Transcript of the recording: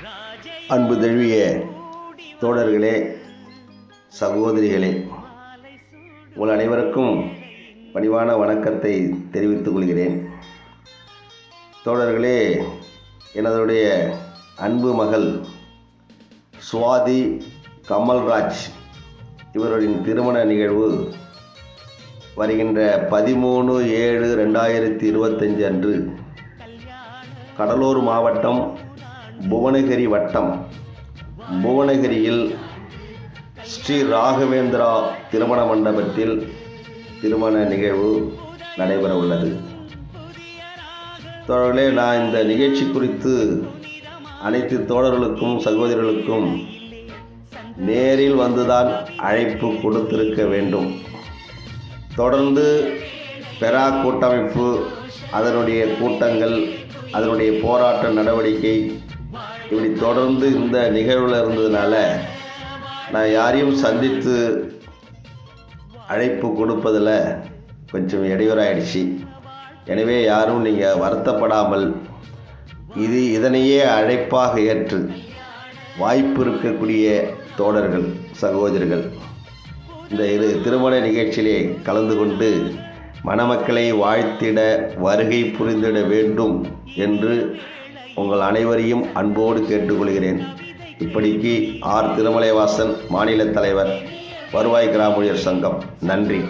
அன்பு தழுவிய தோழர்களே சகோதரிகளே உங்கள் அனைவருக்கும் பணிவான வணக்கத்தை தெரிவித்துக் கொள்கிறேன். தோழர்களே எனதுடைய அன்பு மகள் சுவாதி கமல்ராஜ் இவர்களின் திருமண நிகழ்வு வருகின்ற பதிமூணு ஏழு ரெண்டாயிரத்தி இருபத்தஞ்சு அன்று கடலூர் மாவட்டம் புவனகிரி வட்டம் புவனகிரியில் ஸ்ரீ ராகவேந்திரா திருமண மண்டபத்தில் திருமண நிகழ்வு நடைபெற உள்ளது. தோழர்களே நான் இந்த நிகழ்ச்சி குறித்து அனைத்து தோழர்களுக்கும் சகோதரர்களுக்கும் நேரில் வந்துதான் அழைப்பு கொடுத்திருக்க வேண்டும். தொடர்ந்து பெரா கூட்டமைப்பு அதனுடைய கூட்டங்கள் அதனுடைய போராட்ட நடவடிக்கை இப்படி தொடர்ந்து இந்த நிகழ்வில் இருந்ததுனால நான் யாரையும் சந்தித்து அழைப்பு கொடுப்பதில் கொஞ்சம் இடையூறாயிடுச்சு. எனவே யாரும் நீங்கள் வருத்தப்படாமல் இது இதனையே அழைப்பாக ஏற்று வாய்ப்பு இருக்கக்கூடிய தோழர்கள் சகோதரர்கள் இந்த இது திருமண நிகழ்ச்சியிலே கலந்து கொண்டு மணமக்களை வாழ்த்திட வருகை புரிந்திட வேண்டும் என்று உங்கள் அனைவரையும் அன்போடு கேட்டுக்கொள்கிறேன். இப்படிக்கு ஆர். திருமலைவாசன் மாநில தலைவர் வருவாய் கிராமணியர் சங்கம். நன்றி.